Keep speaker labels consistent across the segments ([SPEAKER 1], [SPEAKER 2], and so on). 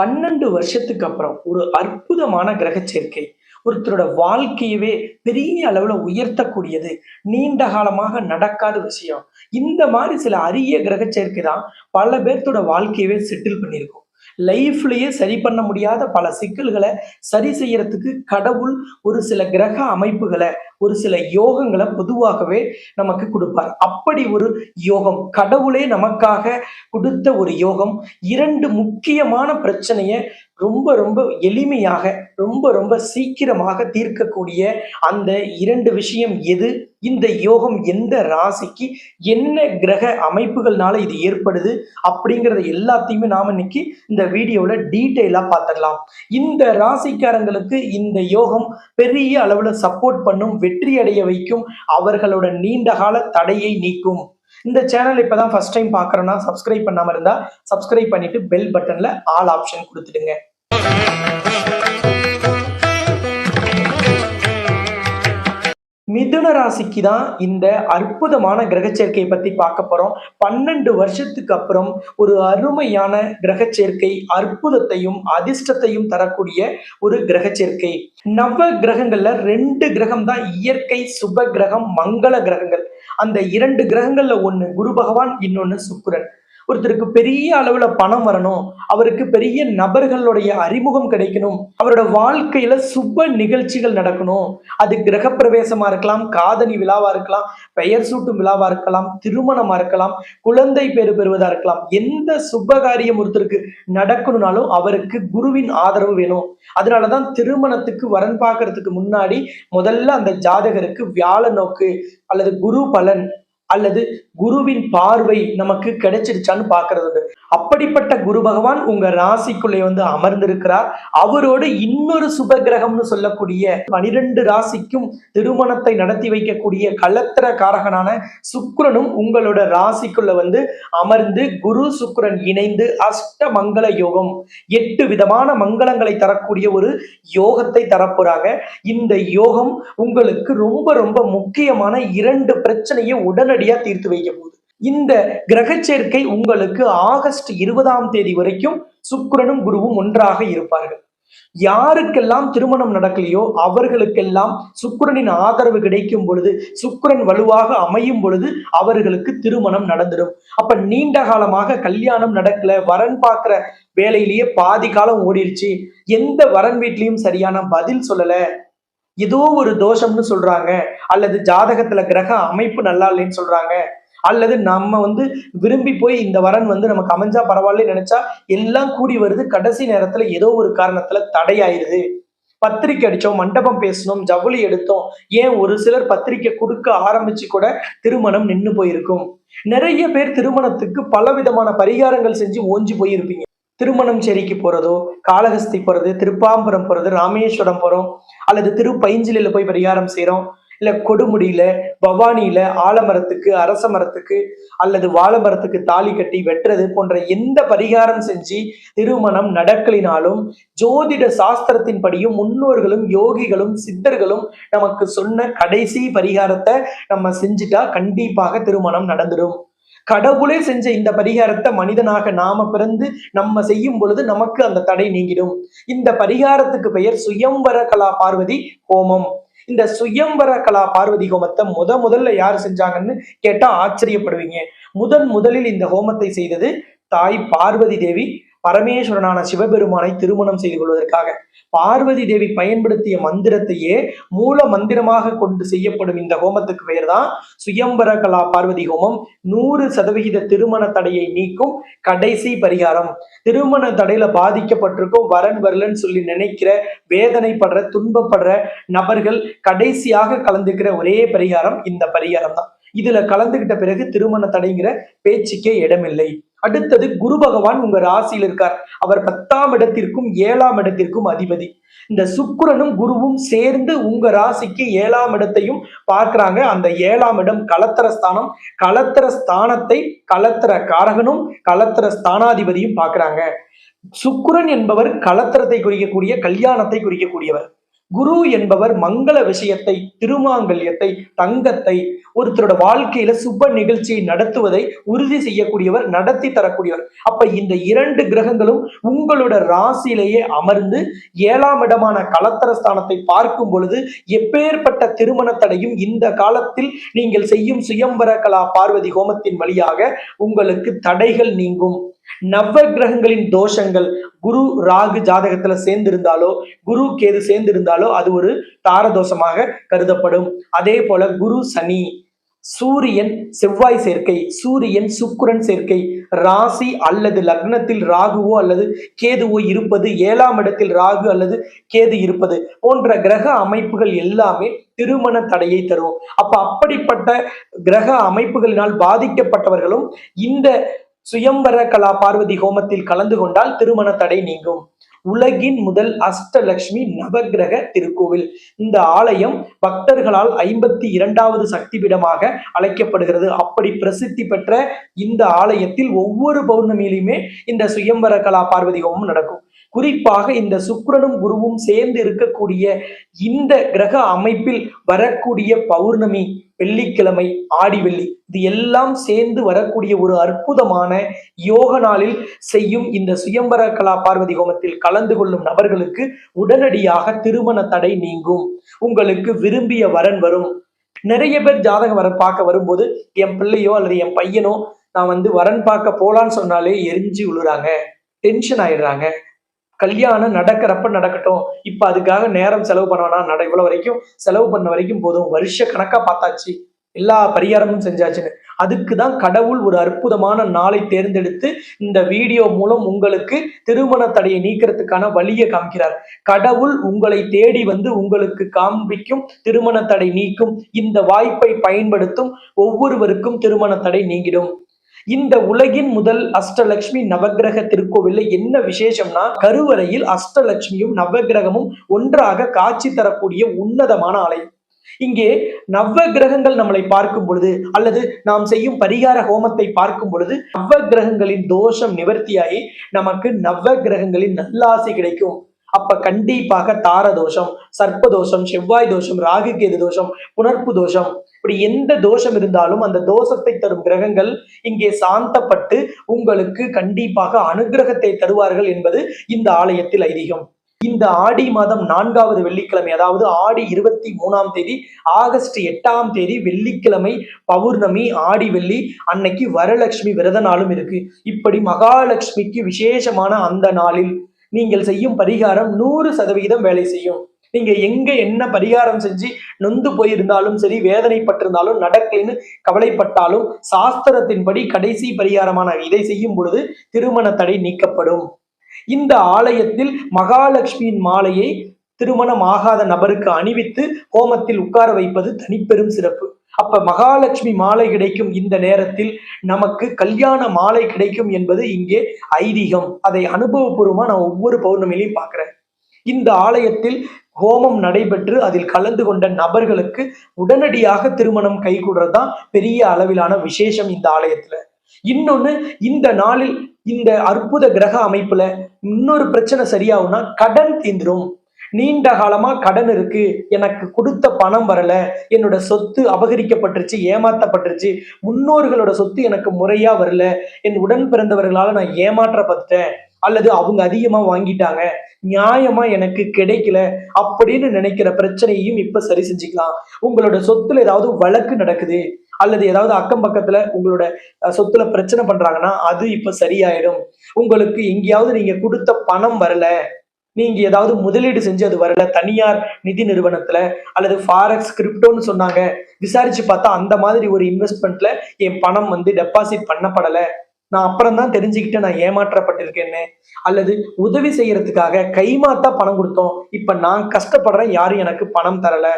[SPEAKER 1] பன்னெண்டு வருஷத்துக்கு அப்புறம் ஒரு அற்புதமான கிரக சேர்க்கை. ஒருத்தரோட வாழ்க்கையவே பெரிய அளவுல உயர்த்தக்கூடியது. நீண்ட காலமாக நடக்காத விஷயம். இந்த மாதிரி சில அரிய கிரக சேர்க்கை தான் பல பேர்த்தோட வாழ்க்கையவே செட்டில் பண்ணியிருக்கும். லைஃப்லயே சரி பண்ண முடியாத பல சிக்கல்களை சரி செய்யறதுக்கு கடவுள் ஒரு சில கிரக அமைப்புகளை ஒரு சில யோகங்களை பொதுவாகவே நமக்கு கொடுப்பார். அப்படி ஒரு யோகம் கடவுளே நமக்காக கொடுத்த ஒரு யோகம் இரண்டு முக்கியமான பிரச்சனையை ரொம்ப ரொம்ப எளிமையாக ரொம்ப ரொம்ப சீக்கிரமாக தீர்க்கக்கூடிய அந்த இரண்டு விஷயம் எது? இந்த யோகம் எந்த ராசிக்கு என்ன கிரக அமைப்புகள்னால இது ஏற்படுது? அப்படிங்கறத எல்லாத்தையுமே நாம இன்னைக்கு இந்த வீடியோல டீட்டெயிலா பார்த்துடலாம். இந்த ராசிக்காரங்களுக்கு இந்த யோகம் பெரிய அளவுல சப்போர்ட் பண்ணும் வெற்றி அடைய வைக்கும் அவர்களோட நீண்ட கால தடையை நீக்கும். இந்த சேனல் இப்பதான் ஃபர்ஸ்ட் டைம் பார்க்கறேன்னா சப்ஸ்கிரைப் பண்ணாம இருந்தா சப்ஸ்கிரைப் பண்ணிட்டு பெல் பட்டன்ல ஆல் ஆப்ஷன் கொடுத்துடுங்க. மிதுன ராசிக்கு தான் இந்த அற்புதமான கிரக சேர்க்கையை பத்தி பார்க்க போறோம். பன்னெண்டு வருஷத்துக்கு அப்புறம் ஒரு அருமையான கிரக சேர்க்கை அற்புதத்தையும் அதிர்ஷ்டத்தையும் தரக்கூடிய ஒரு கிரக சேர்க்கை நவ கிரகங்கள்ல ரெண்டு கிரகம் தான் இயற்கை சுப கிரகம் மங்கள கிரகங்கள். அந்த இரண்டு கிரகங்கள்ல ஒண்ணு குரு பகவான் இன்னொன்னு சுக்கிரன். ஒருத்தருக்கு பெரிய அளவில் பணம் வரணும் அவருக்கு பெரிய நபர்களுடைய அறிமுகம் கிடைக்கணும் அவரோட வாழ்க்கையில் சுப நிகழ்ச்சிகள் நடக்கணும். அது கிரகப்பிரவேசமாக இருக்கலாம் காதணி விழாவாக இருக்கலாம் பெயர் சூட்டும் விழாவாக இருக்கலாம் திருமணமாக இருக்கலாம் குழந்தை பேர் பெறுவதாக இருக்கலாம். எந்த சுப காரியம் ஒருத்தருக்கு நடக்கணும்னாலும் அவருக்கு குருவின் ஆதரவு வேணும். அதனால தான் திருமணத்துக்கு வரன் பார்க்கறதுக்கு முன்னாடி முதல்ல அந்த ஜாதகருக்கு வியாழ நோக்கு அல்லது குரு பலன் அல்லது குருவின் பார்வை நமக்கு கிடைச்சிருச்சான்னு பாக்குறது உண்டு. அப்படிப்பட்ட குரு பகவான் உங்க ராசிக்குள்ளே வந்து அமர்ந்திருக்கிறார். அவரோடு இன்னொரு சுப கிரகம்னு சொல்லக்கூடிய பனிரெண்டு ராசிக்கும் திருமணத்தை நடத்தி வைக்கக்கூடிய கலத்திர காரகனான சுக்ரனும் உங்களோட ராசிக்குள்ள வந்து அமர்ந்து குரு சுக்ரன் இணைந்து அஷ்ட மங்கள யோகம் எட்டு விதமான மங்களங்களை தரக்கூடிய ஒரு யோகத்தை தரப்போறாங்க. இந்த யோகம் உங்களுக்கு ரொம்ப ரொம்ப முக்கியமான இரண்டு பிரச்சனையை உடனடியா தீர்த்து வைக்க போகுது. இந்த கிரக சேர்க்கை உங்களுக்கு ஆகஸ்ட் இருபதாம் தேதி வரைக்கும் சுக்கிரனும் குருவும் ஒன்றாக இருப்பார்கள். யாருக்கெல்லாம் திருமணம் நடக்கலையோ அவர்களுக்கெல்லாம் சுக்கரனின் ஆதரவு கிடைக்கும் பொழுது சுக்கரன் வலுவாக அமையும் பொழுது அவர்களுக்கு திருமணம் நடந்துடும். அப்ப நீண்ட காலமாக கல்யாணம் நடக்கல வரன் பார்க்கிற வேலையிலேயே பாதி காலம் ஓடிருச்சு. எந்த வரன் வீட்லயும் சரியான பதில் சொல்லல. ஏதோ ஒரு தோஷம்னு சொல்றாங்க. அல்லது ஜாதகத்துல கிரக அமைப்பு நல்லா இல்லைன்னு சொல்றாங்க. அல்லது நம்ம வந்து விரும்பி போய் இந்த வரன் வந்து நமக்கு அமைஞ்சா பரவாயில்ல நினைச்சா எல்லாம் கூடி வருது. கடைசி நேரத்துல ஏதோ ஒரு காரணத்துல தடையாயிருது. பத்திரிக்கை அடிச்சோம் மண்டபம் பேசணும் ஜவுளி எடுத்தோம். ஏன் ஒரு சிலர் பத்திரிக்கை கொடுக்க ஆரம்பிச்சு கூட திருமணம் நின்னு போயிருக்கும். நிறைய பேர் திருமணத்துக்கு பல விதமான பரிகாரங்கள் செஞ்சு ஓஞ்சி போயிருப்பீங்க. திருமணம் செரிக்கு போறதோ காளஹஸ்தி போறது திருப்பாம்பரம் போறது ராமேஸ்வரம் போறோம் அல்லது திருப்பைஞ்சிலில போய் பரிகாரம் செய்யறோம் இல்ல கொடுமுடியில பவானியில ஆலமரத்துக்கு அரச மரத்துக்கு அல்லது வாழை மரத்துக்கு தாலி கட்டி வெட்டுறது போன்ற எந்த பரிகாரம் செஞ்சு திருமணம் நடக்கலினாலும் ஜோதிட சாஸ்திரத்தின்படியும் முன்னோர்களும் யோகிகளும் சித்தர்களும் நமக்கு சொன்ன கடைசி பரிகாரத்தை நம்ம செஞ்சுட்டா கண்டிப்பாக திருமணம் நடந்துடும் கடவுளே செஞ்ச இந்த பரிகாரத்தை மனிதனாக நாம பிறந்து நம்ம செய்யும் பொழுது நமக்கு அந்த தடை நீங்கிடும். இந்த பரிகாரத்துக்கு பெயர் சுயம்பர கலா பார்வதி ஹோமம். இந்த சுயம்பர கலா பார்வதி ஹோமத்தை முத முதல்ல யார் செஞ்சாங்கன்னு கேட்டா ஆச்சரியப்படுவீங்க. முதன் முதலில் இந்த ஹோமத்தை செய்தது தாய் பார்வதி தேவி பரமேஸ்வரனான சிவபெருமானை திருமணம் செய்து கொள்வதற்காக பார்வதி தேவி பயன்படுத்திய மந்திரத்தையே மூல மந்திரமாக கொண்டு செய்யப்படும் இந்த ஹோமத்துக்கு பெயர் தான் சுயம்பர கலா பார்வதி ஹோமம். நூறு சதவிகித திருமண தடையை நீக்கும் கடைசி பரிகாரம். திருமண தடையில பாதிக்கப்பட்டிருக்கும் வரன் வரலன்னு சொல்லி நினைக்கிற வேதனைப்படுற துன்பப்படுற நபர்கள் கடைசியாக கலந்துக்கிற ஒரே பரிகாரம் இந்த பரிகாரம் தான் இதுல கலந்துகிட்ட பிறகு திருமண தடைங்கிற பேச்சுக்கே இடமில்லை. அடுத்தது குரு பகவான் உங்க ராசியில் இருக்கார். அவர் பத்தாம் இடத்திற்கும் ஏழாம் இடத்திற்கும் அதிபதி. இந்த சுக்கரனும் குருவும் சேர்ந்து உங்க ராசிக்கு ஏழாம் இடத்தையும் பார்க்கிறாங்க. அந்த ஏழாம் இடம் கலத்தர ஸ்தானம். கலத்தர ஸ்தானத்தை கலத்தர காரகனும் கலத்தர ஸ்தானாதிபதியும் பார்க்கிறாங்க. சுக்குரன் என்பவர் கலத்தரத்தை குறிக்கக்கூடிய கல்யாணத்தை குறிக்கக்கூடியவர். குரு என்பவர் மங்கள விஷயத்தை திருமாங்கல்யத்தை தங்கத்தை ஒருத்தரோட வாழ்க்கையில சுப நிகழ்ச்சியை நடத்துவதை உறுதி செய்யக்கூடியவர் நடத்தி தரக்கூடியவர். அப்ப இந்த இரண்டு கிரகங்களும் உங்களோட ராசியிலேயே அமர்ந்து ஏழாம் இடமான கலத்தரஸ்தானத்தை பார்க்கும் பொழுது எப்பேற்பட்ட திருமண தடையும் இந்த காலத்தில் நீங்கள் செய்யும் சுயம்பர கலா பார்வதி ஹோமத்தின் வழியாக உங்களுக்கு தடைகள் நீங்கும். நவ கிரகங்களின் தோஷங்கள் குரு ராகு ஜாதகத்துல சேர்ந்திருந்தாலோ குரு கேது சேர்ந்திருந்தாலோ அது ஒரு தாரதோஷமாக கருதப்படும். அதே போல குரு சனி சூரியன் செவ்வாய் சேர்க்கை சூரியன் சுக்குரன் சேர்க்கை ராசி அல்லது லக்னத்தில் ராகுவோ அல்லது கேதுவோ இருப்பது ஏழாம் இடத்தில் ராகு அல்லது கேது இருப்பது போன்ற கிரக அமைப்புகள் எல்லாமே திருமண தடையை தரும். அப்ப அப்படிப்பட்ட கிரக அமைப்புகளினால் பாதிக்கப்பட்டவர்களும் இந்த சுயம்பர கலா பார்வதி ஹோமத்தில் கலந்து கொண்டால் திருமண தடை நீங்கும். உலகின் முதல் அஷ்டலட்சுமி நவக்கிரக திருக்கோவில். இந்த ஆலயம் பக்தர்களால் ஐம்பத்தி இரண்டாவது சக்தி பீடமாக அழைக்கப்படுகிறது. அப்படி பிரசித்தி பெற்ற இந்த ஆலயத்தில் ஒவ்வொரு பௌர்ணமியிலுமே இந்த சுயம்பர கலா பார்வதி ஹோமம் நடக்கும். குறிப்பாக இந்த சுக்கிரனும் குருவும் சேர்ந்து இருக்கக்கூடிய இந்த கிரக அமைப்பில் வரக்கூடிய பௌர்ணமி வெள்ளிக்கிழமை ஆடி வெள்ளி இது எல்லாம் சேர்ந்து வரக்கூடிய ஒரு அற்புதமான யோக நாளில் செய்யும் இந்த சுயம்பர கலா பார்வதி ஹோமத்தில் கலந்து கொள்ளும் நபர்களுக்கு உடனடியாக திருமண தடை நீங்கும். உங்களுக்கு விரும்பிய வரன் வரும். நிறைய பேர் ஜாதகம் வரன் பார்க்க வரும்போது என் பிள்ளையோ அல்லது என் பையனோ நான் வந்து வரன் பார்க்க போலான்னு சொன்னாலே எரிஞ்சு விழுறாங்க டென்ஷன் ஆயிடுறாங்க. கல்யாணம் நடக்கிறப்ப நடக்கட்டும். இப்ப அதுக்காக நேரம் செலவு பண்ண வேணாம். நட இவ்வளவு வரைக்கும் செலவு பண்ண வரைக்கும் போதும். வருஷ கணக்கா பார்த்தாச்சு. எல்லா பரிகாரமும் செஞ்சாச்சுன்னு. அதுக்கு தான் கடவுள் ஒரு அற்புதமான நாளை தேர்ந்தெடுத்து இந்த வீடியோ மூலம் உங்களுக்கு திருமண தடையை நீக்கிறதுக்கான வழியை காமிக்கிறார். கடவுள் உங்களை தேடி வந்து உங்களுக்கு காண்பிக்கும் திருமண தடை நீக்கும் இந்த வாய்ப்பை பயன்படுத்தும் ஒவ்வொருவருக்கும் திருமண தடை நீங்கிடும். இந்த உலகின் முதல் அஷ்டலட்சுமி நவக்கிரக திருக்கோவில்ல என்ன விசேஷம்னா கருவறையில் அஷ்டலட்சுமியும் நவகிரகமும் ஒன்றாக காட்சி தரக்கூடிய உன்னதமான ஆலயம். இங்கே நவ கிரகங்கள் நம்மளை பார்க்கும் பொழுது அல்லது நாம் செய்யும் பரிகார ஹோமத்தை பார்க்கும் பொழுது நவ கிரகங்களின் தோஷம் நிவர்த்தியாகி நமக்கு நவ கிரகங்களின் நல்லாசி கிடைக்கும். அப்ப கண்டிப்பாக தார தோஷம் சர்ப்ப தோஷம் செவ்வாய் தோஷம் ராகு கேது தோஷம் புனர்ப்பு தோஷம் இப்படி எந்த தோஷம் இருந்தாலும் அந்த தோஷத்தை தரும் கிரகங்கள் இங்கே சாந்தப்பட்டு உங்களுக்கு கண்டிப்பாக அனுகிரகத்தை தருவார்கள் என்பது இந்த ஆலயத்தில் ஐதீகம். இந்த ஆடி மாதம் நான்காவது வெள்ளிக்கிழமை அதாவது ஆடி இருபத்தி மூணாம் தேதி ஆகஸ்ட் எட்டாம் தேதி வெள்ளிக்கிழமை பௌர்ணமி ஆடி வெள்ளி அன்னைக்கு வரலட்சுமி விரத நாளும் இருக்கு. இப்படி மகாலட்சுமிக்கு விசேஷமான அந்த நாளில் நீங்கள் செய்யும் பரிகாரம் நூறு சதவிகிதம் வேலை செய்யும். நீங்க எங்க என்ன பரிகாரம் செஞ்சு நொந்து போயிருந்தாலும் சரி வேதனைப்பட்டிருந்தாலும் நடக்கலைன்னு கவலைப்பட்டாலும் சாஸ்திரத்தின்படி கடைசி பரிகாரமான இதை செய்யும் பொழுது திருமண தடை நீக்கப்படும். இந்த ஆலயத்தில் மகாலட்சுமியின் மாலையை திருமணம் ஆகாத நபருக்கு அணிவித்து ஹோமத்தில் உட்கார வைப்பது தனிப்பெரும் சிறப்பு. அப்ப மகாலட்சுமி மாலை கிடைக்கும் இந்த நேரத்தில் நமக்கு கல்யாண மாலை கிடைக்கும் என்பது இங்கே ஐதீகம். அதை அனுபவபூர்வமா நான் ஒவ்வொரு பௌர்ணமிலையும் பார்க்கிறேன். இந்த ஆலயத்தில் ஹோமம் நடைபெற்று அதில் கலந்து கொண்ட நபர்களுக்கு உடனடியாக திருமணம் கைகூடுறதுதான் பெரிய அளவிலான விசேஷம் இந்த ஆலயத்துல. இன்னொன்னு இந்த நாளில் இந்த அற்புத கிரக அமைப்புல இன்னொரு பிரச்சனை சரியாகும்னா கடன் தீந்துரும். நீண்ட காலமா கடன் இருக்கு. எனக்கு கொடுத்த பணம் வரல. என்னோட சொத்து அபகரிக்கப்பட்டுருச்சு ஏமாத்தப்பட்டுருச்சு. முன்னோர்களோட சொத்து எனக்கு முறையா வரல. என் உடன் பிறந்தவர்களால நான் ஏமாற்றப்பட்டேன் அல்லது அவங்க அதிகமா வாங்கிட்டாங்க. நியாயமா எனக்கு கிடைக்கல அப்படின்னு நினைக்கிற பிரச்சனையையும் இப்ப சரி செஞ்சுக்கலாம். உங்களோட சொத்துல ஏதாவது வழக்கு நடக்குது. அல்லது ஏதாவது அக்கம் பக்கத்துல உங்களோட சொத்துல பிரச்சனை பண்றாங்கன்னா அது இப்ப சரியாயிடும். உங்களுக்கு எங்கேயாவது நீங்க கொடுத்த பணம் வரல. நீங்க ஏதாவது முதலீடு செஞ்சு அது வரல தனியார் நிதி நிறுவனத்துல அல்லது ஃபாரெக்ஸ் கிரிப்டோன்னு சொன்னாங்க விசாரிச்சு பார்த்தா அந்த மாதிரி ஒரு இன்வெஸ்ட்மெண்ட்ல என் பணம் வந்து டெபாசிட் பண்ணப்படல. நான் அப்புறம் தான் தெரிஞ்சுக்கிட்டு நான் ஏமாற்றப்பட்டிருக்கேன்னு. அல்லது உதவி செய்யறதுக்காக கைமாத்தா பணம் கொடுத்தோம். இப்ப நான் கஷ்டப்படுறேன் யாரும் எனக்கு பணம் தரல.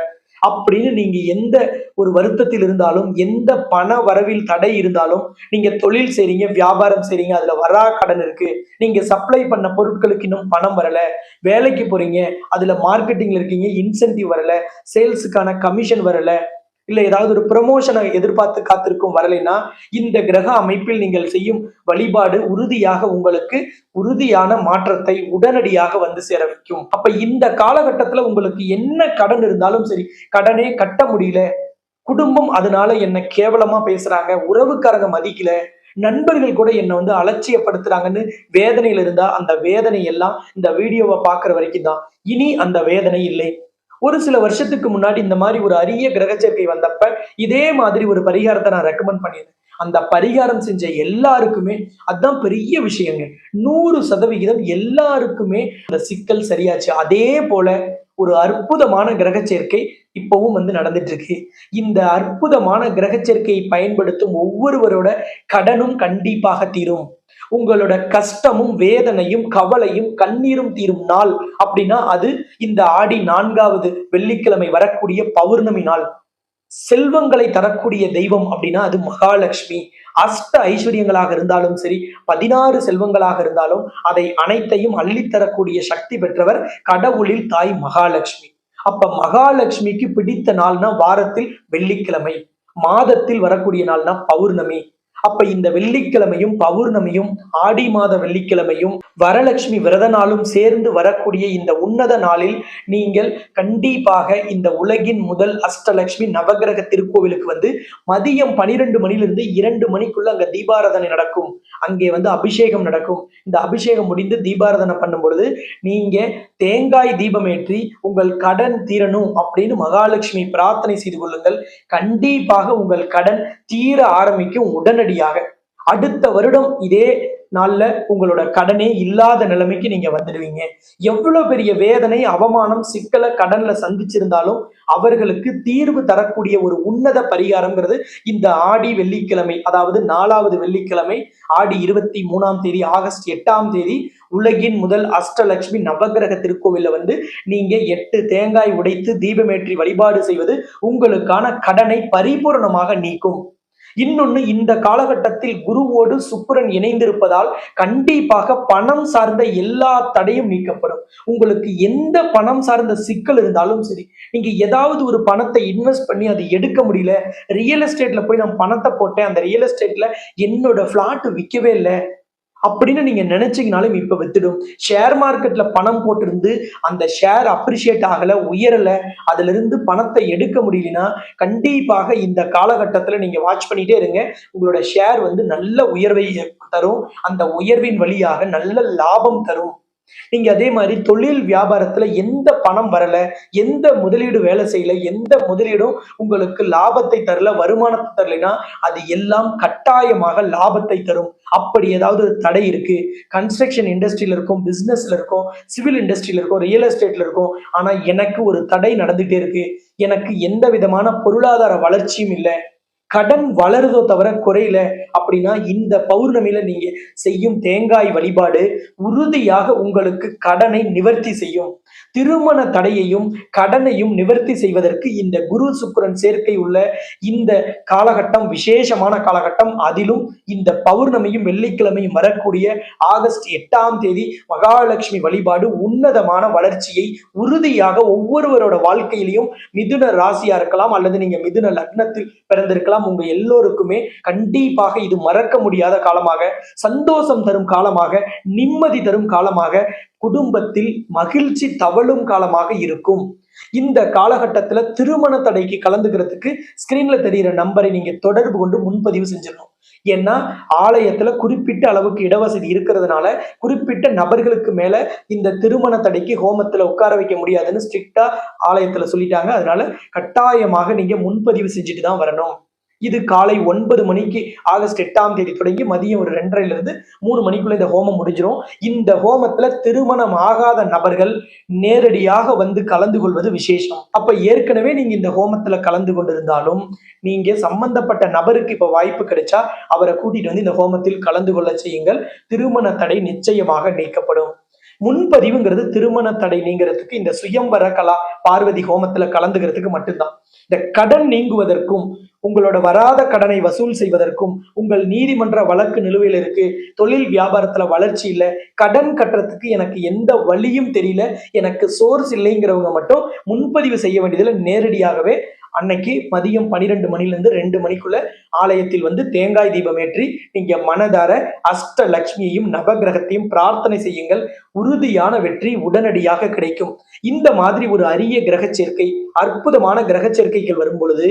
[SPEAKER 1] அப்படின்னு நீங்க எந்த ஒரு வருத்தத்தில் இருந்தாலும் எந்த பண வரவில் தடை இருந்தாலும் நீங்க தொழில் செய்றீங்க வியாபாரம் செய்றீங்க அதுல வரா கடன் இருக்கு. நீங்க சப்ளை பண்ண பொருட்களுக்கு இன்னும் பணம் வரல. வேலைக்கு போறீங்க அதுல மார்க்கெட்டிங்ல இருக்கீங்க இன்சென்டிவ் வரல. சேல்ஸுக்கான கமிஷன் வரல. இல்ல ஏதாவது ஒரு ப்ரமோஷனை எதிர்பார்த்து காத்திருக்கும் வரலைன்னா இந்த கிரக அமைப்பில் நீங்கள் செய்யும் வழிபாடு உறுதியாக உங்களுக்கு உறுதியான மாற்றத்தை உடனடியாக வந்து சேர வைக்கும். அப்ப இந்த காலகட்டத்துல உங்களுக்கு என்ன கடன் இருந்தாலும் சரி கடனே கட்ட முடியல. குடும்பம் அதனால என்ன கேவலமா பேசுறாங்க உறவுக்காரங்க மதிக்கல நண்பர்கள் கூட என்னை வந்து அலட்சியப்படுத்துறாங்கன்னு வேதனையில இருந்தா அந்த வேதனை எல்லாம் இந்த வீடியோவை பார்க்குற வரைக்கும் தான். இனி அந்த வேதனை இல்லை. ஒரு சில வருஷத்துக்கு முன்னாடி இந்த மாதிரி ஒரு அரிய கிரக சேர்க்கை வந்தப்ப இதே மாதிரி ஒரு பரிகாரத்தை நான் ரெக்கமெண்ட் பண்ணியிருந்தேன். அந்த பரிகாரம் செஞ்ச எல்லாருக்குமே அதுதான் பெரிய விஷயங்க. நூறு சதவிகிதம் எல்லாருக்குமே அந்த சிக்கல் சரியாச்சு. அதே போல ஒரு அற்புதமான கிரக சேர்க்கை இப்பவும் வந்து நடந்துட்டு இருக்கு இந்த அற்புதமான கிரக சேர்க்கையை பயன்படுத்தும் ஒவ்வொருவரோட கடனும் கண்டிப்பாக தீரும். உங்களோட கஷ்டமும் வேதனையும் கவலையும் கண்ணீரும் தீரும் நாள் அப்படின்னா அது இந்த ஆடி நான்காவது வெள்ளிக்கிழமை வரக்கூடிய பௌர்ணமி நாள். செல்வங்களை தரக்கூடிய தெய்வம் அப்படின்னா அது மகாலட்சுமி. அஷ்ட ஐஸ்வர்யங்களாக இருந்தாலும் சரி பதினாறு செல்வங்களாக இருந்தாலும் அதை அனைத்தையும் அள்ளித்தரக்கூடிய சக்தி பெற்றவர் கடவுளில் தாய் மகாலட்சுமி. அப்ப மகாலட்சுமிக்கு பிடித்த நாள்னா வாரத்தில் வெள்ளிக்கிழமை மாதத்தில் வரக்கூடிய நாள்னா பௌர்ணமி. அப்ப இந்த வெள்ளிக்கிழமையும் பௌர்ணமியும் ஆடி மாத வெள்ளிக்கிழமையும் வரலட்சுமி விரத நாளும் சேர்ந்து வரக்கூடிய இந்த உன்னத நாளில் நீங்கள் கண்டிப்பாக இந்த உலகின் முதல் அஷ்டலட்சுமி நவகிரக திருக்கோவிலுக்கு வந்து மதியம் பனிரெண்டு மணிலிருந்து இரண்டு மணிக்குள்ள அங்க தீபாராதனை நடக்கும். அங்கே வந்து அபிஷேகம் நடக்கும். இந்த அபிஷேகம் முடிந்து தீபாராதனை பண்ணும் பொழுது நீங்க தேங்காய் தீபம் ஏற்றி உங்கள் கடன் தீரணும் அப்படின்னு மகாலட்சுமி பிரார்த்தனை செய்து கொள்ளுங்கள். கண்டிப்பாக உங்கள் கடன் தீர ஆரம்பிக்கும் உடனடியாக அடுத்த வருடம் இதே நாள்ல உங்களோட கடனே இல்லாத நிலைமைக்கு நீங்க வந்துடுவீங்க. எவ்வளவு பெரிய வேதனை அவமானம் சிக்கலை கடன்ல சந்திச்சிருந்தாலும் அவர்களுக்கு தீர்வு தரக்கூடிய ஒரு உன்னத பரிகாரம்ங்கிறது இந்த ஆடி வெள்ளிக்கிழமை அதாவது நாலாவது வெள்ளிக்கிழமை ஆடி இருபத்தி மூணாம் தேதி ஆகஸ்ட் எட்டாம் தேதி உலகின் முதல் அஷ்டலட்சுமி நவகிரக திருக்கோவில்ல வந்து நீங்க எட்டு தேங்காய் உடைத்து தீபமேற்றி வழிபாடு செய்வது உங்களுக்கான கடனை பரிபூரணமாக நீக்கும். இன்னொன்னு இந்த காலகட்டத்தில் குருவோடு சுக்கரன் இணைந்திருப்பதால் கண்டிப்பாக பணம் சார்ந்த எல்லா தடையும் நீக்கப்படும். உங்களுக்கு எந்த பணம் சார்ந்த சிக்கல் இருந்தாலும் சரி நீங்க ஏதாவது ஒரு பணத்தை இன்வெஸ்ட் பண்ணி அதை எடுக்க முடியல ரியல் எஸ்டேட்ல போய் நான் பணத்தை போட்டேன் அந்த ரியல் எஸ்டேட்ல என்னோட பிளாட் விற்கவே இல்லை அப்படின்னு நீங்க நினைச்சீங்கனாலும் இப்ப வித்துடும். ஷேர் மார்க்கெட்ல பணம் போட்டிருந்து அந்த ஷேர் அப்ரிஷியேட் ஆகல உயரல அதுல இருந்து பணத்தை எடுக்க முடியலனா கண்டிப்பாக இந்த காலகட்டத்துல நீங்க வாட்ச் பண்ணிட்டே இருங்க. உங்களோட ஷேர் வந்து நல்ல உயர்வை தரும். அந்த உயர்வின் வழியாக நல்ல லாபம் தரும். நீங்க அதே மாதிரி தொழில் வியாபாரத்துல எந்த பணம் வரல எந்த முதலீடு வேலை செய்யல எந்த முதலீடும் உங்களுக்கு லாபத்தை தரல வருமானத்தை தரலைன்னா அது எல்லாம் கட்டாயமாக லாபத்தை தரும். அப்படி ஏதாவது ஒரு தடை இருக்கு. கன்ஸ்ட்ரக்ஷன் இண்டஸ்ட்ரியில இருக்கும் பிசினஸ்ல இருக்கும் சிவில் இண்டஸ்ட்ரியில இருக்கும் ரியல் எஸ்டேட்ல இருக்கும். ஆனா எனக்கு ஒரு தடை நடந்துகிட்டே இருக்கு. எனக்கு எந்த விதமான பொருளாதார வளர்ச்சியும் இல்லை. கடன் வளருதோ தவிர குறையல அப்படின்னா இந்த பௌர்ணமியில நீங்க செய்யும் தேங்காய் வழிபாடு உறுதியாக உங்களுக்கு கடனை நிவர்த்தி செய்யும். திருமண தடையையும் கடனையும் நிவர்த்தி செய்வதற்கு இந்த குரு சுக்கரன் சேர்க்கை உள்ள இந்த காலகட்டம் விசேஷமான காலகட்டம் அதிலும் இந்த பௌர்ணமியும் வெள்ளிக்கிழமையும் வரக்கூடிய ஆகஸ்ட் எட்டாம் தேதி மகாலட்சுமி வழிபாடு உன்னதமான வளர்ச்சியை உறுதியாக ஒவ்வொருவரோட வாழ்க்கையிலையும் மிதுன ராசியா இருக்கலாம் அல்லது நீங்க மிதுன லக்னத்தில் பிறந்திருக்கலாம் உங்க எல்லோருக்குமே கண்டிப்பாக இது மறக்க முடியாத காலமாக சந்தோஷம் தரும் காலமாக நிம்மதி தரும் காலமாக குடும்பத்தில் மகிழ்ச்சி தவழும் காலமாக இருக்கும். இந்த காலகட்டத்துல திருமண தடைக்கு கலந்துக்கிறதுக்கு ஸ்கிரீன்ல தெரியுற நம்பரை நீங்க தொடர்பு கொண்டு முன்பதிவு செஞ்சிடணும். ஏன்னா ஆலயத்துல குறிப்பிட்ட அளவுக்கு இடவசதி இருக்கிறதுனால குறிப்பிட்ட நபர்களுக்கு மேல இந்த திருமண தடைக்கு ஹோமத்துல உட்கார வைக்க முடியாதுன்னு ஸ்ட்ரிக்டா ஆலயத்துல சொல்லிட்டாங்க. அதனால கட்டாயமாக நீங்க முன்பதிவு செஞ்சுட்டு தான் வரணும். இது காலை ஒன்பது மணிக்கு ஆகஸ்ட் எட்டாம் தேதி தொடங்கி மதியம் ஒரு ரெண்டரைல இருந்து மூணு மணிக்குள்ள இந்த ஹோமம் முடிஞ்சிடும் இந்த ஹோமத்துல திருமணம் ஆகாத நபர்கள் நேரடியாக வந்து கலந்து கொள்வது விசேஷம். அப்ப ஏற்கனவே நீங்க இந்த ஹோமத்துல கலந்து கொண்டிருந்தாலும் நீங்க சம்பந்தப்பட்ட நபருக்கு இப்ப வாய்ப்பு கிடைச்சா அவரை கூட்டிட்டு வந்து இந்த ஹோமத்தில் கலந்து கொள்ள செய்யுங்கள். திருமண தடை நிச்சயமாக நீக்கப்படும். முன்பதிவுங்கிறது திருமண தடை நீங்கிறதுக்கு இந்த சுயம்பர கலா பார்வதி ஹோமத்துல கலந்துக்கிறதுக்கு மட்டும்தான். இந்த கடன் நீங்குவதற்கும் உங்களோட வராத கடனை வசூல் செய்வதற்கும் உங்கள் நீதிமன்ற வழக்கு நிலுவையில் இருக்கு தொழில் வியாபாரத்துல வளர்ச்சி இல்லை கடன் கட்டுறதுக்கு எனக்கு எந்த வழியும் தெரியல எனக்கு சோர்ஸ் இல்லைங்கிறவங்க மட்டும் முன்பதிவு செய்ய வேண்டியதுல நேரடியாகவே அன்னைக்கு மதியம் பன்னிரெண்டு மணிலேருந்து ரெண்டு மணிக்குள்ள ஆலயத்தில் வந்து தேங்காய் தீபம் ஏற்றி நீங்க மனதார அஷ்ட லட்சுமியையும் நவகிரகத்தையும் பிரார்த்தனை செய்யுங்கள். உறுதியான வெற்றி உடனடியாக கிடைக்கும். இந்த மாதிரி ஒரு அரிய கிரக சேர்க்கை அற்புதமான கிரக சேர்க்கைகள் வரும் பொழுது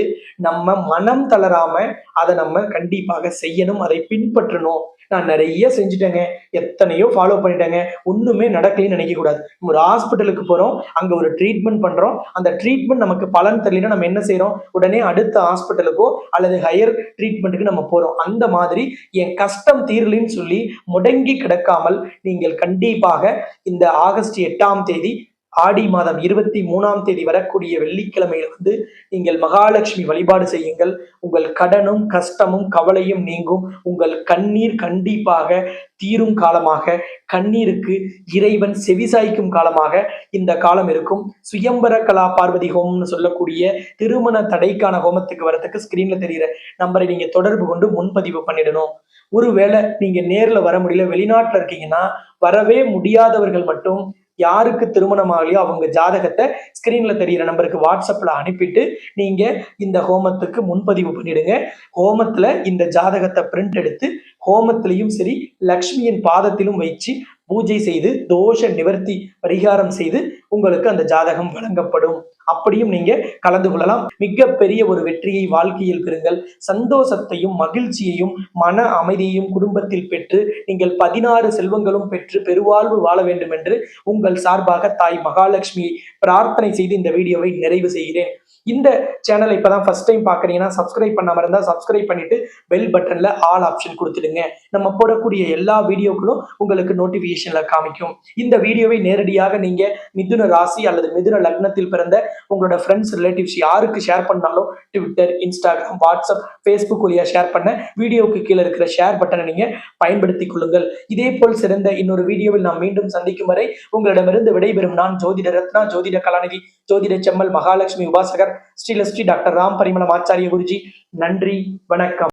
[SPEAKER 1] நம்ம மனம் தளராம அதை நம்ம கண்டிப்பாக செய்யணும் அதை பின்பற்றணும். நான் நிறைய செஞ்சுட்டேங்க. எத்தனையோ ஃபாலோ பண்ணிட்டேங்க. ஒண்ணுமே நடக்கலைன்னு நினைக்க கூடாது ஒரு ஹாஸ்பிட்டலுக்கு போறோம் அங்க ஒரு ட்ரீட்மெண்ட் பண்றோம். அந்த ட்ரீட்மெண்ட் நமக்கு பலன் தெரியலன்னா நம்ம என்ன செய்கிறோம் உடனே அடுத்த ஹாஸ்பிட்டலுக்கோ அல்லது ஹையர் ட்ரீட்மெண்ட்டுக்கு நம்ம போறோம். அந்த மாதிரி என் கஷ்டம் தீரலின்னு சொல்லி முடங்கி கிடக்காமல் நீங்கள் கண்டிப்பாக இந்த ஆகஸ்ட் எட்டாம் தேதி ஆடி மாதம் இருபத்தி மூணாம் தேதி வரக்கூடிய வெள்ளிக்கிழமையில் வந்து நீங்கள் மகாலட்சுமி வழிபாடு செய்யுங்கள். உங்கள் கடனும் கஷ்டமும் கவலையும் நீங்கும். உங்கள் கண்ணீர் கண்டிப்பாக தீரும் காலமாக கண்ணீருக்கு இறைவன் செவிசாய்க்கும் காலமாக இந்த காலம் இருக்கும். சுயம்பர கலா பார்வதி ஹோமம்னு சொல்லக்கூடிய திருமண தடைக்கான ஹோமத்துக்கு வரத்துக்கு ஸ்கிரீன்ல தெரியுற நம்பரை நீங்க தொடர்பு கொண்டு முன்பதிவு பண்ணிடணும். ஒருவேளை நீங்க நேர்ல வர முடியல வெளிநாட்டுல இருக்கீங்கன்னா வரவே முடியாதவர்கள் மட்டும் யாருக்கு திருமணம் ஆகலையோ அவங்க ஜாதகத்தை ஸ்கிரீன்ல தெரியிற நம்பருக்கு வாட்ஸ்அப்ல அனுப்பிட்டு நீங்க இந்த ஹோமத்துக்கு முன்பதிவு பண்ணிடுங்க. ஹோமத்துல இந்த ஜாதகத்தை பிரிண்ட் எடுத்து ஹோமத்திலையும் சரி லக்ஷ்மியின் பாதத்திலும் வைச்சு பூஜை செய்து தோஷ நிவர்த்தி பரிகாரம் செய்து உங்களுக்கு அந்த ஜாதகம் வழங்கப்படும். அப்படியும் நீங்க கலந்து கொள்ளலாம். மிகப்பெரிய ஒரு வெற்றியை வாழ்க்கையில் பெறுங்கள். சந்தோஷத்தையும் மகிழ்ச்சியையும் மன அமைதியையும் குடும்பத்தில் பெற்று நீங்கள் பதினாறு செல்வங்களும் பெற்று பெருவாழ்வு வாழ வேண்டும் என்று உங்கள் சார்பாக தாய் மகாலட்சுமியை பிரார்த்தனை செய்து இந்த வீடியோவை நிறைவு செய்கிறேன். இந்த சேனலை இப்பதான் ஃபர்ஸ்ட் டைம் பாக்குறீங்கன்னா சப்ஸ்கிரைப் பண்ணாம இருந்தா சப்ஸ்கிரைப் பண்ணிட்டு பெல் பட்டன்ல ஆல் ஆப்ஷன் கொடுத்துடுங்க. நம்ம போடக்கூடிய எல்லா வீடியோக்களும் உங்களுக்கு நோட்டிபிகேஷன்ல காமிக்கும். இந்த வீடியோவை நேரடியாக நீங்க மிதுன ராசி அல்லது மிதுன லக்னத்தில் பிறந்த உங்களோட ஃப்ரெண்ட்ஸ் ரிலேட்டிவ்ஸ் யாருக்கு ஷேர் பண்ணாலும் ட்விட்டர் இன்ஸ்டாகிராம் வாட்ஸ்அப் ஃபேஸ்புக் வழியா ஷேர் பண்ண வீடியோவுக்கு கீழே இருக்கிற ஷேர் பட்டனை நீங்க பயன்படுத்திக் கொள்ளுங்கள். இதே போல் சிறந்த இன்னொரு வீடியோவில் நாம் மீண்டும் சந்திக்கும் வரை உங்களிடமிருந்து விடைபெறும் நான் ஜோதிட ரத்னா ஜோதிட கலாநிதி ஜோதிட செம்மல் மகாலட்சுமி உபாசகர் ஸ்ரீலஸ்ரீ டாக்டர் ராம் பரிமளம் ஆச்சாரிய குருஜி. நன்றி வணக்கம்.